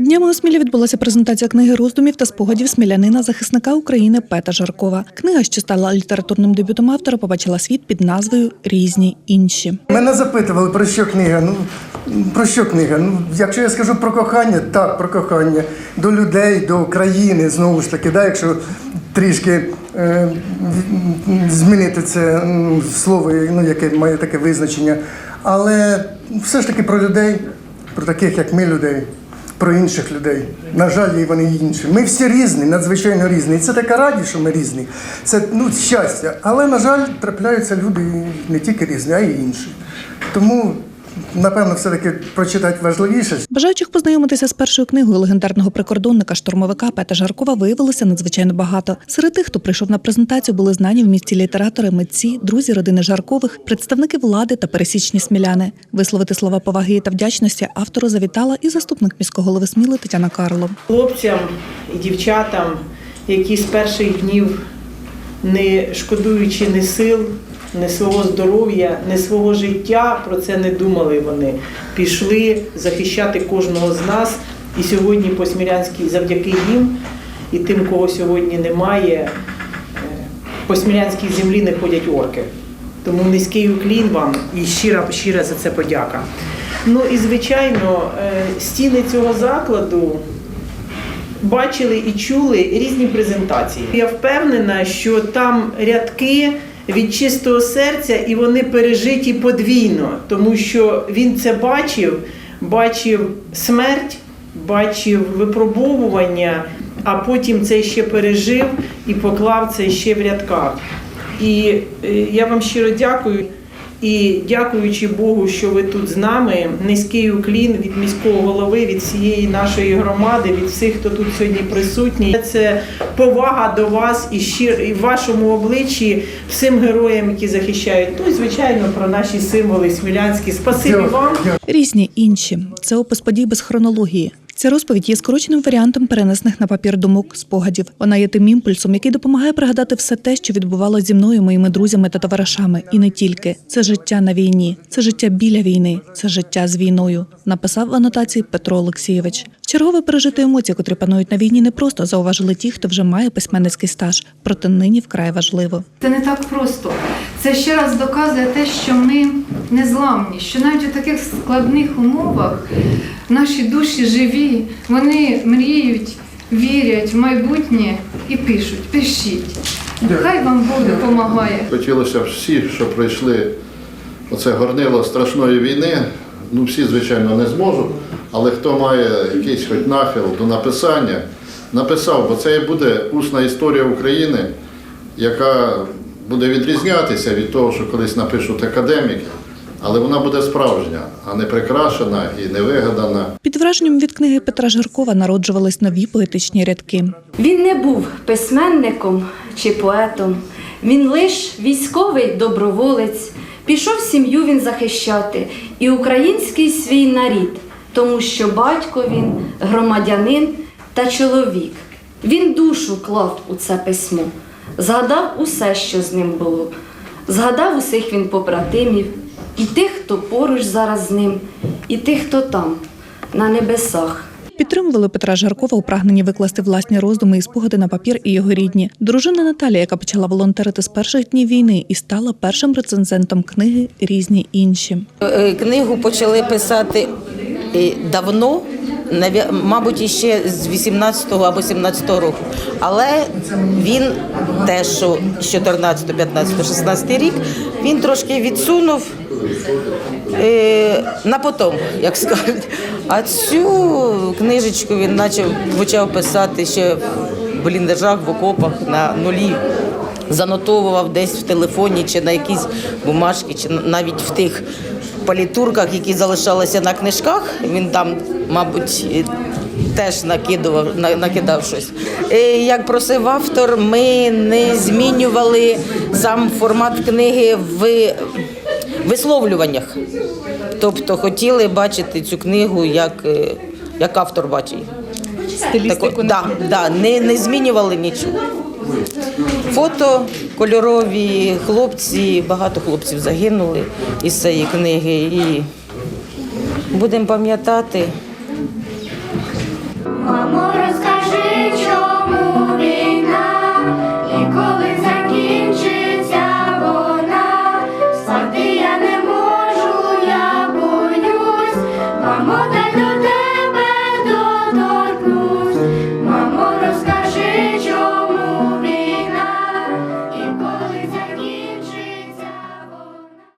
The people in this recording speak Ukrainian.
Днями у Смілі відбулася презентація книги роздумів та спогадів смілянина захисника України Пета Жаркова. Книга, що стала літературним дебютом автора, побачила світ під назвою Різні інші. Мене запитували, про що книга. Ну, про що книга? Ну, якщо я скажу про кохання, так, про кохання до людей, до країни, знову ж таки, да, якщо трішки е, змінити це м, слово, ну, яке має таке визначення. Але все ж таки про людей, про таких, як ми, людей. Про інших людей. На жаль, і вони інші. Ми всі різні, надзвичайно різні. І це така радість, що ми різні. Це ну, щастя. Але, на жаль, трапляються люди не тільки різні, а й інші. Тому, напевно, все-таки прочитати важливіше. Бажаючих познайомитися з першою книгою легендарного прикордонника штурмовика Пета Жаркова виявилося надзвичайно багато. Серед тих, хто прийшов на презентацію, були знані в місті літератори, митці, друзі родини Жаркових, представники влади та пересічні сміляни. Висловити слова поваги та вдячності автору завітала і заступник міського голови Сміли Тетяна Карло. хлопцям і дівчатам, які з перших днів, не шкодуючи ні сил, ні свого здоров'я, ні свого життя, про це не думали вони. Пішли захищати кожного з нас. І сьогодні по Смілянській, завдяки їм і тим, кого сьогодні немає, е, по Смілянській землі не ходять орки. Тому низький уклін вам і щира, щира за це подяка. Ну і звичайно, е, стіни цього закладу бачили і чули різні презентації. Я впевнена, що там рядки від чистого серця і вони пережиті подвійно, тому що він це бачив, бачив смерть, бачив випробовування, а потім це ще пережив і поклав це ще в рядках. І е, я вам щиро дякую. І дякуючи Богу, що ви тут з нами, низький уклін від міського голови, від всієї нашої громади, від всіх, хто тут сьогодні присутній. Це повага до вас і щир і в вашому обличчі всім героям, які захищають. Ну і звичайно про наші символи смілянські. Спасибі вам. Різні інші це опис подій без хронології. Ця розповідь є скороченим варіантом перенесених на папір думок, спогадів. Вона є тим імпульсом, який допомагає пригадати все те, що відбувалося зі мною, моїми друзями та товаришами. І не тільки це життя на війні, це життя біля війни, це життя з війною. Написав в анотації Петро Олексійович. Чергове пережити емоції, котрі панують на війні, не просто зауважили ті, хто вже має письменницький стаж. Проте нині вкрай важливо. Це не так просто. Це ще раз доказує те, що ми незламні, що навіть у таких складних умовах наші душі живі, вони мріють, вірять в майбутнє і пишуть. Пишіть. Хай вам Бог допомагає. Хотілося б всі, що пройшли оце горнило страшної війни. Ну, всі, звичайно, не зможуть, але хто має якийсь хоч нафіл до написання, написав, бо це і буде усна історія України, яка буде відрізнятися від того, що колись напишуть академіки, але вона буде справжня, а не прикрашена і не вигадана. Під враженням від книги Петра Жаркова народжувались нові поетичні рядки. Він не був письменником чи поетом, він лиш військовий доброволець. Пішов сім'ю він захищати і український свій нарід, тому що батько він громадянин та чоловік. Він душу клав у це письмо, згадав усе, що з ним було, згадав усіх він побратимів, і тих, хто поруч зараз з ним, і тих, хто там, на небесах. Підтримували Петра Жаркова у прагненні викласти власні роздуми і спогади на папір і його рідні. Дружина Наталія, яка почала волонтерити з перших днів війни і стала першим рецензентом книги Різні інші. Е, Книгу почали писати е, давно, мабуть, іще з 18-го або 17-го року. Але він те, що з 14, 15, 16 рік, він трошки відсунув е, на потом, як скажуть. А цю книжечку він почав, почав писати ще в бліндажах, в окопах на нулі занотовував десь в телефоні чи на якісь бумажки, чи навіть в тих палітурках, які залишалися на книжках. Він там, мабуть, теж накидував, накидав щось. Е, Як просив автор, ми не змінювали сам формат книги в висловлюваннях. Тобто хотіли бачити цю книгу, як, е, як автор бачить. Стилістику да, да, не, не змінювали нічого. Фото кольорові, хлопці, багато хлопців загинули із цієї книги. І будемо пам'ятати.